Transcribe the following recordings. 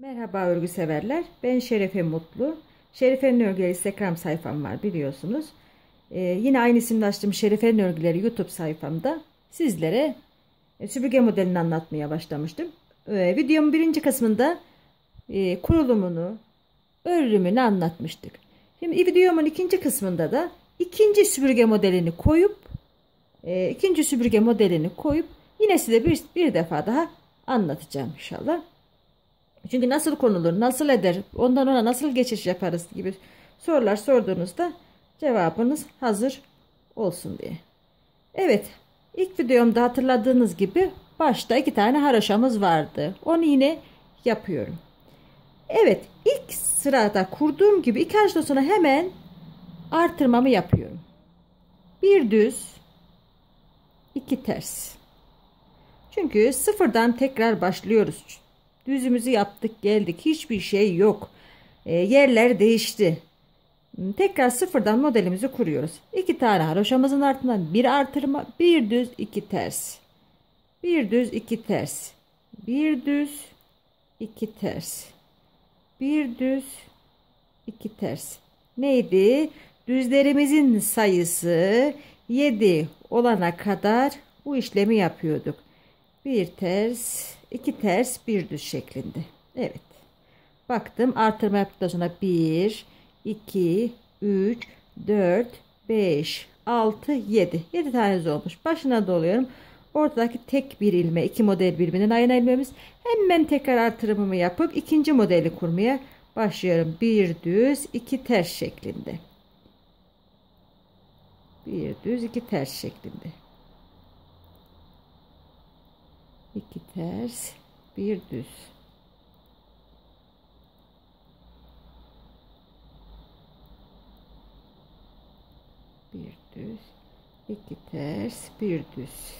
Merhaba örgü severler. Ben Şerefe Mutlu. Şerefe'nin örgüleri Instagram sayfam var biliyorsunuz. Ee, yine aynı isimle açtığım Şerefe'nin örgüleri YouTube sayfamda sizlere e, süpürge modelini anlatmaya başlamıştım. Ee, videomun birinci kısmında e, kurulumunu, örümünü anlatmıştık. Şimdi videomun ikinci kısmında da ikinci süpürge modelini koyup e, ikinci süpürge modelini koyup yine size bir, bir defa daha anlatacağım inşallah. Çünkü nasıl konulur, nasıl eder, ondan ona nasıl geçiş yaparız gibi sorular sorduğunuzda cevabınız hazır olsun diye. Evet, ilk videomda hatırladığınız gibi başta iki tane haroşamız vardı. Onu yine yapıyorum. Evet, ilk sırada kurduğum gibi iki haroşadan sonra hemen artırmamı yapıyorum. Bir düz, iki ters. Çünkü sıfırdan tekrar başlıyoruz. Düzümüzü yaptık geldik. Hiçbir şey yok. E, yerler değişti. Tekrar sıfırdan modelimizi kuruyoruz. İki tane haroşamızın ardından bir artırma, bir düz, iki ters. Bir düz, iki ters. Bir düz, iki ters. Bir düz, iki ters. Neydi? Düzlerimizin sayısı 7 olana kadar bu işlemi yapıyorduk. Bir ters, iki ters, bir düz şeklinde. Evet. Baktım artırma yaptıktan sonra 1, 2, 3, 4, 5, 6, 7. 7 tanesi olmuş. Başına doluyorum. Ortadaki tek bir ilme, iki model birbirinden ayna ilmemiz. Hemen tekrar artırımımı yapıp ikinci modeli kurmaya başlıyorum. Bir düz, iki ters şeklinde. Bir düz, iki ters şeklinde. 2 ters bir düz. Bir düz iki ters bir düz.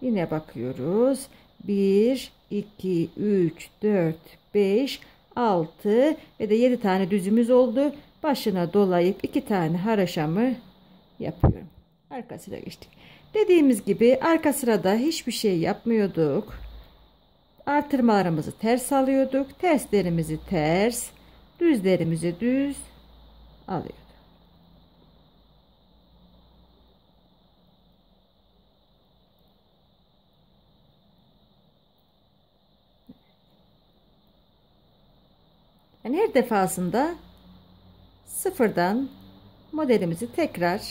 Yine bakıyoruz. 1 2 3 4 5 6 ve de 7 tane düzümüz oldu. Başına dolayıp 2 tane haraşamı yapıyorum. Arkasına geçtik. Dediğimiz gibi arka sırada hiçbir şey yapmıyorduk. Artırmalarımızı ters alıyorduk. Terslerimizi ters, düzlerimizi düz alıyorduk. Yani her defasında sıfırdan modelimizi tekrar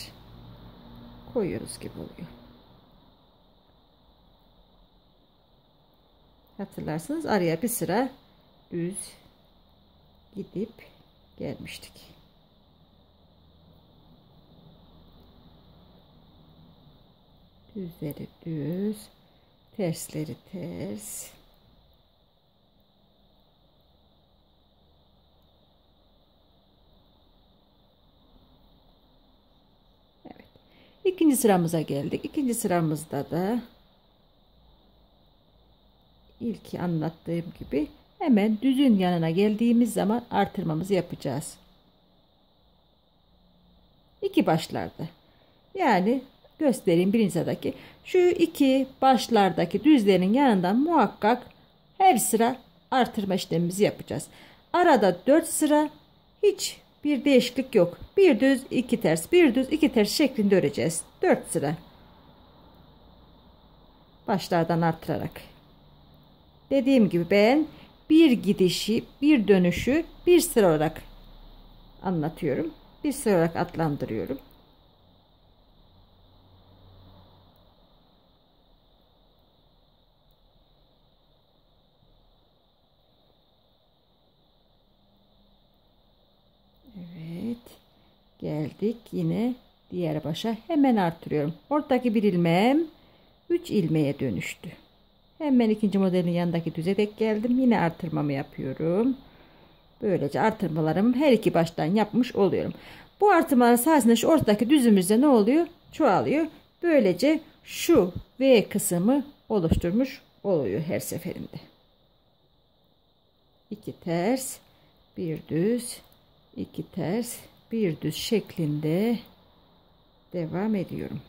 koyuyoruz gibi oluyor. Hatırlarsınız araya bir sıra düz gidip gelmiştik. Düzleri düz, tersleri ters. İkinci sıramıza geldik. İkinci sıramızda da ilk anlattığım gibi hemen düzün yanına geldiğimiz zaman artırmamızı yapacağız. İki başlarda. Yani göstereyim birinci sıradaki. Şu iki başlardaki düzlerin yanından muhakkak her sıra artırma işlemimizi yapacağız. Arada dört sıra hiç bir değişiklik yok. Bir düz, iki ters, bir düz, iki ters şeklinde öreceğiz. Dört sıra. Başlardan arttırarak. Dediğim gibi ben bir gidişi, bir dönüşü bir sıra olarak anlatıyorum. Bir sıra olarak adlandırıyorum. geldik yine diğer başa hemen artırıyorum ortadaki bir ilmeğim 3 ilmeğe dönüştü hemen ikinci modelin yanındaki düze dek geldim. Yine artırmamı yapıyorum. Böylece artırmalarımı her iki baştan yapmış oluyorum. Bu artırmalar sayesinde şu ortadaki düzümüzde ne oluyor? Çoğalıyor. Böylece şu V kısmı oluşturmuş oluyor her seferinde. 2 ters bir düz 2 ters bir düz şeklinde devam ediyorum.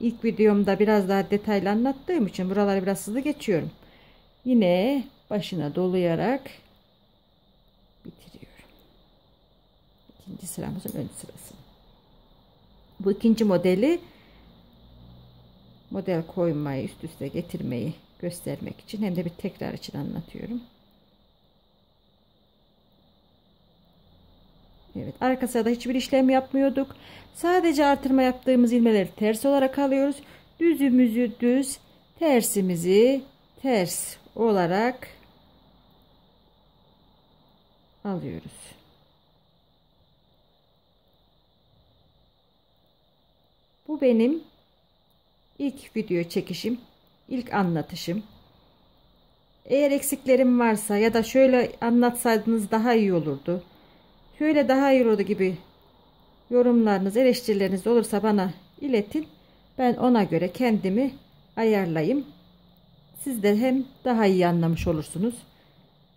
İlk videomda biraz daha detaylı anlattığım için buraları biraz hızlı geçiyorum. Yine başına dolayarak bitiriyorum. İkinci sıramızın ön sırası. Bu ikinci modeli model koymayı üst üste getirmeyi göstermek için hem de bir tekrar için anlatıyorum. Evet arka sırada hiçbir işlem yapmıyorduk. Sadece artırma yaptığımız ilmeleri ters olarak alıyoruz. Düzümüzü düz tersimizi ters olarak alıyoruz. Bu benim ilk video çekişim, ilk anlatışım. Eğer eksiklerim varsa ya da şöyle anlatsaydınız daha iyi olurdu. Şöyle daha iyi olurdu gibi yorumlarınız, eleştirileriniz olursa bana iletin. Ben ona göre kendimi ayarlayayım. Siz de hem daha iyi anlamış olursunuz.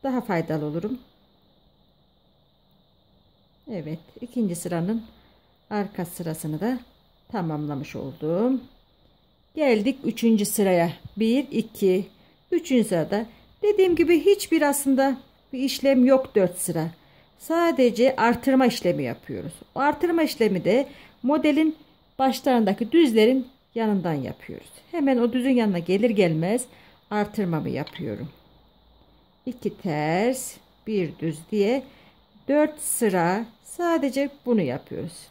Daha faydalı olurum. Evet, ikinci sıranın arka sırasını da tamamlamış oldum. Geldik üçüncü sıraya. Bir, iki, üçüncü sırada. Dediğim gibi hiçbir aslında bir işlem yok dört sıra. Sadece artırma işlemi yapıyoruz. O artırma işlemi de modelin başlarındaki düzlerin yanından yapıyoruz. Hemen o düzün yanına gelir gelmez artırmamı yapıyorum. 2 ters, bir düz diye 4 sıra sadece bunu yapıyoruz.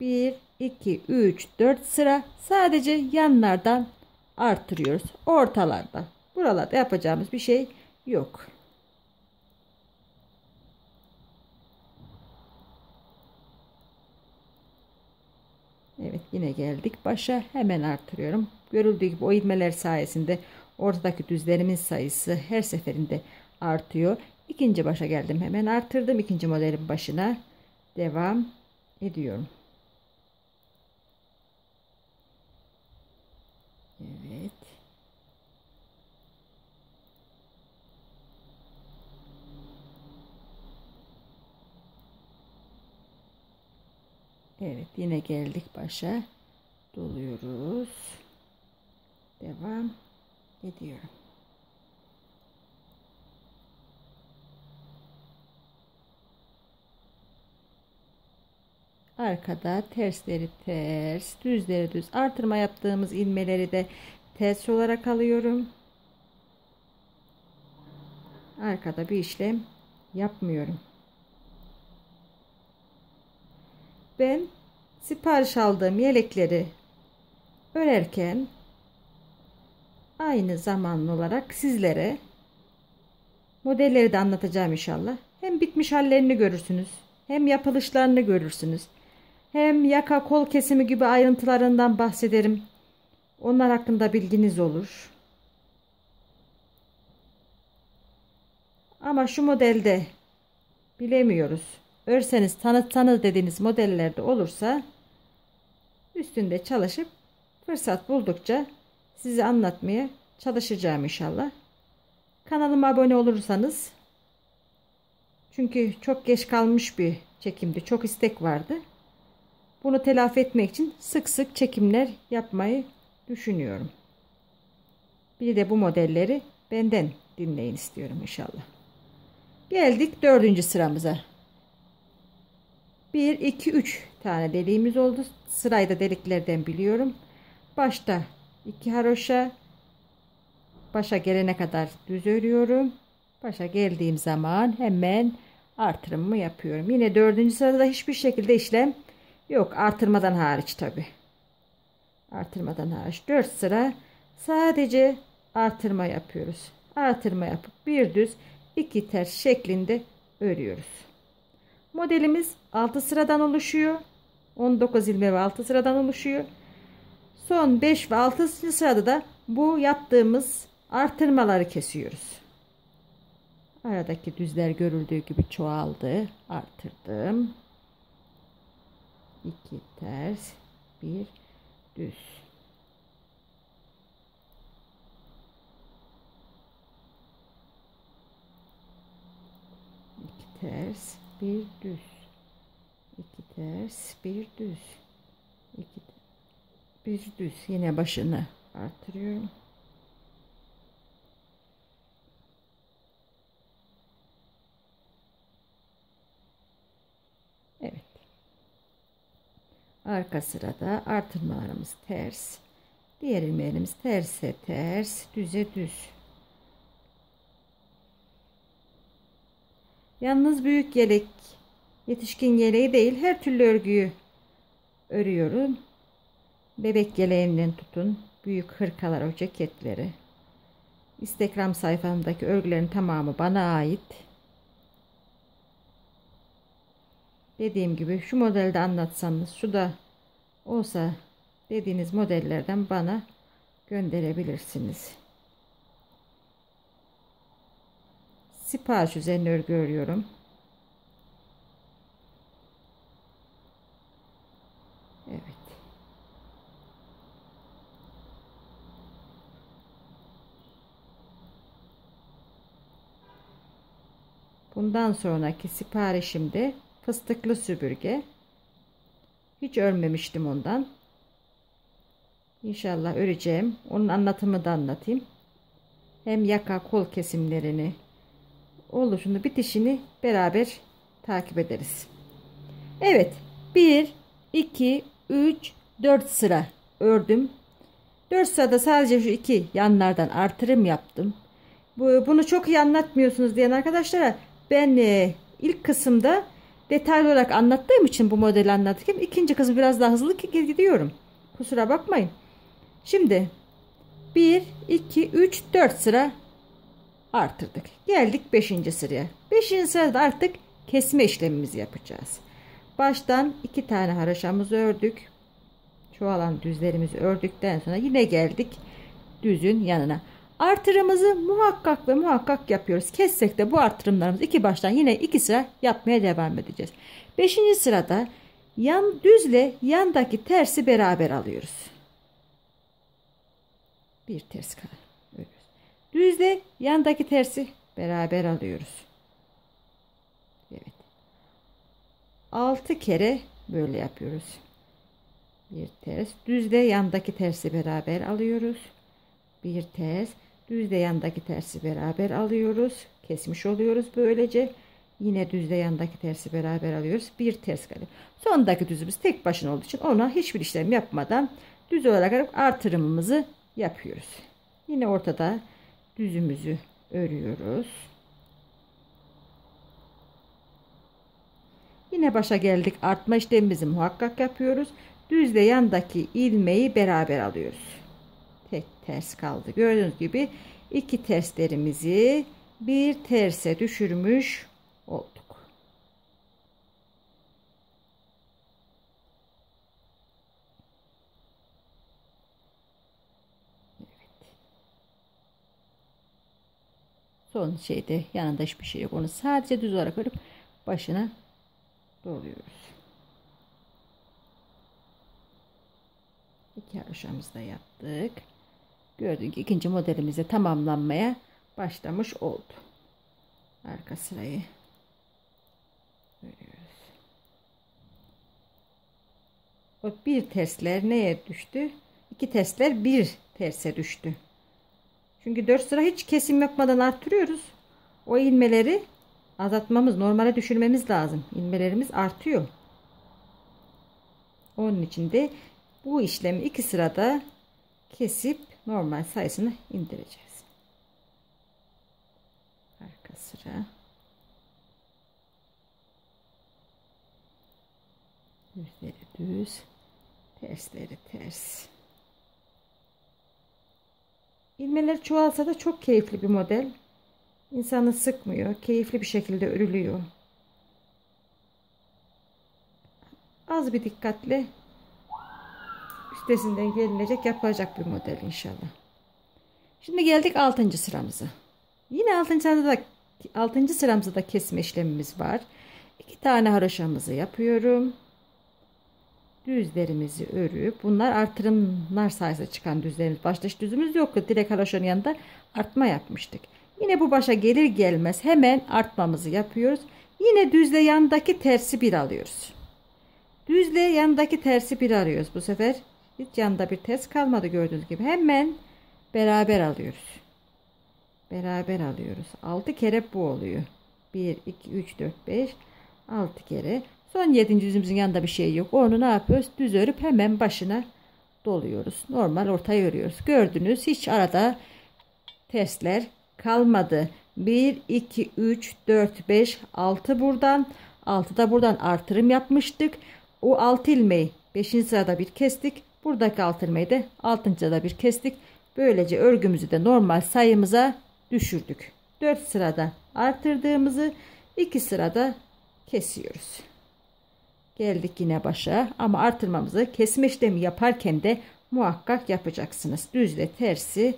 1 2 3 4 sıra sadece yanlardan artırıyoruz. Ortalarda. Buralarda yapacağımız bir şey yok. Evet yine geldik başa hemen artırıyorum. Görüldüğü gibi o ilmeler sayesinde ortadaki düzlerimin sayısı her seferinde artıyor. İkinci başa geldim hemen artırdım. ikinci modelin başına devam ediyorum. Evet. Evet yine geldik başa. Doluyoruz. Devam ediyorum. Arkada tersleri ters, düzleri düz. Artırma yaptığımız ilmeleri de ters olarak alıyorum. Arkada bir işlem yapmıyorum. Ben sipariş aldığım yelekleri örerken aynı zamanlı olarak sizlere modelleri de anlatacağım inşallah. Hem bitmiş hallerini görürsünüz, hem yapılışlarını görürsünüz. Hem yaka kol kesimi gibi ayrıntılarından bahsederim. Onlar hakkında bilginiz olur. Ama şu modelde bilemiyoruz. Örseniz tanıtsanız dediğiniz modellerde olursa üstünde çalışıp fırsat buldukça size anlatmaya çalışacağım inşallah. Kanalıma abone olursanız çünkü çok geç kalmış bir çekimdi. Çok istek vardı. Bunu telafi etmek için sık sık çekimler yapmayı düşünüyorum. Bir de bu modelleri benden dinleyin istiyorum inşallah. Geldik dördüncü sıramıza. 1, 2, 3 tane deliğimiz oldu. Sırayı da deliklerden biliyorum. Başta 2 haroşa. Başa gelene kadar düz örüyorum. Başa geldiğim zaman hemen artırımımı yapıyorum. Yine dördüncü sırada hiçbir şekilde işlem yok. Artırmadan hariç tabi. Artırmadan hariç. 4 sıra sadece artırma yapıyoruz. Artırma yapıp bir düz iki ters şeklinde örüyoruz. Modelimiz 6 sıradan oluşuyor. 19 ilme ve 6 sıradan oluşuyor. Son 5 ve 6. sırada da bu yaptığımız artırmaları kesiyoruz. Aradaki düzler görüldüğü gibi çoğaldı. Artırdım. 2 ters, 1 düz. İki ters, bir düz. iki ters, bir düz. iki bir düz yine başını artırıyorum. Evet. Arka sırada artırmalarımız ters. Diğer ilmeğimiz terse ters, düze düz. Yalnız büyük yelek, yetişkin yeleği değil her türlü örgüyü örüyorum. Bebek yeleğinden tutun büyük hırkalar o ceketleri. Instagram sayfamdaki örgülerin tamamı bana ait. Dediğim gibi şu modelde anlatsanız şu da olsa dediğiniz modellerden bana gönderebilirsiniz. Sipariş üzerine örgü örüyorum. Evet. Bundan sonraki siparişimde fıstıklı süpürge. Hiç örmemiştim ondan. İnşallah öreceğim. Onun anlatımı da anlatayım. Hem yaka kol kesimlerini oluşunu bitişini beraber takip ederiz. Evet 1 2 3 4 sıra ördüm. 4 sırada sadece şu iki yanlardan artırım yaptım. Bu, bunu çok iyi anlatmıyorsunuz diyen arkadaşlara ben e, ilk kısımda detaylı olarak anlattığım için bu modeli anlatırken ikinci kısmı biraz daha hızlı gidiyorum. Kusura bakmayın. Şimdi 1, 2, 3, 4 sıra artırdık. Geldik 5. sıraya. 5. sırada artık kesme işlemimizi yapacağız. Baştan 2 tane haraşamızı ördük. Çoğalan düzlerimizi ördükten sonra yine geldik düzün yanına. Artırımızı muhakkak ve muhakkak yapıyoruz. Kessek de bu artırımlarımız iki baştan yine iki sıra yapmaya devam edeceğiz. Beşinci sırada yan düzle yandaki tersi beraber alıyoruz. Bir ters örüyoruz. Düzle yandaki tersi beraber alıyoruz. Evet. Altı kere böyle yapıyoruz. Bir ters. Düzle yandaki tersi beraber alıyoruz. Bir ters düzle yandaki tersi beraber alıyoruz. Kesmiş oluyoruz böylece. Yine düzle yandaki tersi beraber alıyoruz. Bir ters kalıyor. Sondaki düzümüz tek başına olduğu için ona hiçbir işlem yapmadan düz olarak artırımımızı yapıyoruz. Yine ortada düzümüzü örüyoruz. Yine başa geldik. Artma işlemimizi muhakkak yapıyoruz. Düzle yandaki ilmeği beraber alıyoruz tek ters kaldı. Gördüğünüz gibi iki terslerimizi bir terse düşürmüş olduk. Evet. Son şeyde yanında hiçbir şey yok. Onu sadece düz olarak örüp başına doluyoruz. İki haroşamızı da yaptık. Gördüğünüz ikinci modelimize tamamlanmaya başlamış oldu. Arka sırayı görüyoruz. O bir tersler neye düştü? İki tersler bir terse düştü. Çünkü dört sıra hiç kesim yapmadan arttırıyoruz. O ilmeleri azaltmamız, normale düşürmemiz lazım. İlmelerimiz artıyor. Onun için de bu işlemi iki sırada kesip normal sayısını indireceğiz. Arka sıra. Düzleri düz. Tersleri ters. İlmeler çoğalsa da çok keyifli bir model. İnsanı sıkmıyor. Keyifli bir şekilde örülüyor. Az bir dikkatle üstesinden gelinecek yapılacak bir model inşallah. Şimdi geldik 6. sıramıza. Yine 6. sırada da 6. sıramızda da kesme işlemimiz var. 2 tane haroşamızı yapıyorum. Düzlerimizi örüp bunlar artırımlar sayesinde çıkan düzlerimiz. Başta hiç düzümüz yoktu. Direkt haroşanın yanında artma yapmıştık. Yine bu başa gelir gelmez hemen artmamızı yapıyoruz. Yine düzle yandaki tersi bir alıyoruz. Düzle yandaki tersi bir arıyoruz bu sefer Hiç yanında bir ters kalmadı gördüğünüz gibi. Hemen beraber alıyoruz. Beraber alıyoruz. 6 kere bu oluyor. 1, 2, 3, 4, 5, 6 kere. Son 7. yüzümüzün yanında bir şey yok. Onu ne yapıyoruz? Düz örüp hemen başına doluyoruz. Normal ortaya örüyoruz. Gördünüz hiç arada tersler kalmadı. 1, 2, 3, 4, 5, 6 buradan. 6 da buradan artırım yapmıştık. O 6 ilmeği 5. sırada bir kestik. Buradaki 6 ilmeği de 6. sırada bir kestik. Böylece örgümüzü de normal sayımıza düşürdük. 4 sırada artırdığımızı 2 sırada kesiyoruz. Geldik yine başa ama artırmamızı kesme işlemi yaparken de muhakkak yapacaksınız. Düzle tersi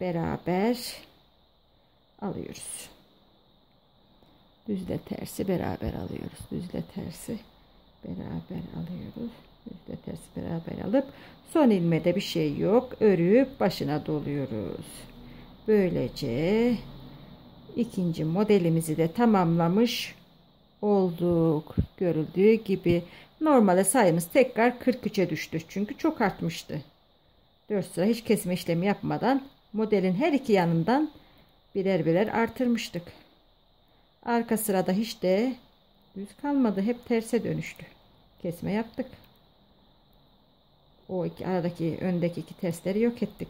beraber alıyoruz. Düzle tersi beraber alıyoruz. Düzle tersi beraber alıyoruz. Düzle tersi beraber alıp son ilmede bir şey yok. Örüp başına doluyoruz. Böylece ikinci modelimizi de tamamlamış olduk. Görüldüğü gibi normale sayımız tekrar 43'e düştü. Çünkü çok artmıştı. 4 sıra hiç kesme işlemi yapmadan modelin her iki yanından birer birer artırmıştık. Arka sırada hiç de düz kalmadı. Hep terse dönüştü. Kesme yaptık. O iki aradaki öndeki iki testleri yok ettik.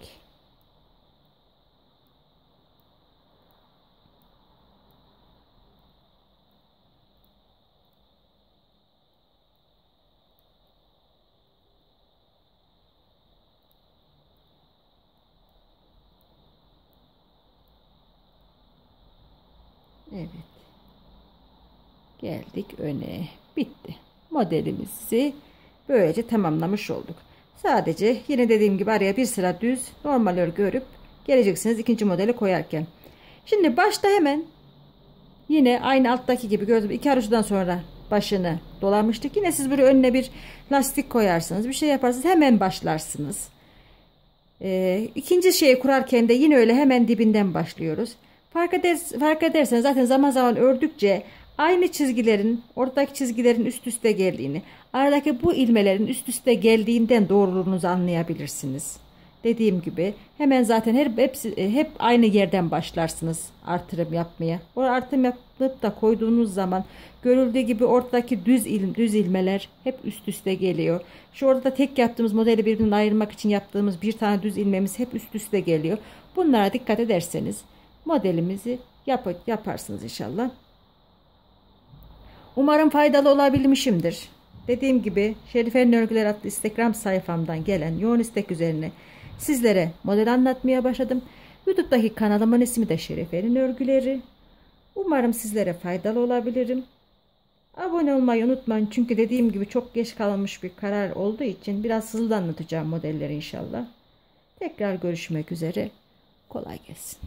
Evet. Geldik öne. Bitti. Modelimizi böylece tamamlamış olduk. Sadece yine dediğim gibi araya bir sıra düz normal örgü örüp geleceksiniz ikinci modeli koyarken. Şimdi başta hemen yine aynı alttaki gibi gördüm iki haroşadan sonra başını dolamıştık. Yine siz buraya önüne bir lastik koyarsınız. Bir şey yaparsınız. Hemen başlarsınız. Ee, ikinci şeyi kurarken de yine öyle hemen dibinden başlıyoruz. Fark, eder, fark ederseniz zaten zaman zaman ördükçe aynı çizgilerin oradaki çizgilerin üst üste geldiğini aradaki bu ilmelerin üst üste geldiğinden doğruluğunuzu anlayabilirsiniz. Dediğim gibi hemen zaten her hepsi hep aynı yerden başlarsınız artırım yapmaya. O artırım yapıp da koyduğunuz zaman görüldüğü gibi ortadaki düz il, düz ilmeler hep üst üste geliyor. Şu orada tek yaptığımız modeli birbirinden ayırmak için yaptığımız bir tane düz ilmemiz hep üst üste geliyor. Bunlara dikkat ederseniz modelimizi yap yaparsınız inşallah. Umarım faydalı olabilmişimdir. Dediğim gibi Şerife'nin Örgüler adlı Instagram sayfamdan gelen yoğun istek üzerine sizlere model anlatmaya başladım. YouTube'daki kanalımın ismi de Şerife'nin Örgüleri. Umarım sizlere faydalı olabilirim. Abone olmayı unutmayın çünkü dediğim gibi çok geç kalmış bir karar olduğu için biraz hızlı anlatacağım modelleri inşallah. Tekrar görüşmek üzere. Kolay gelsin.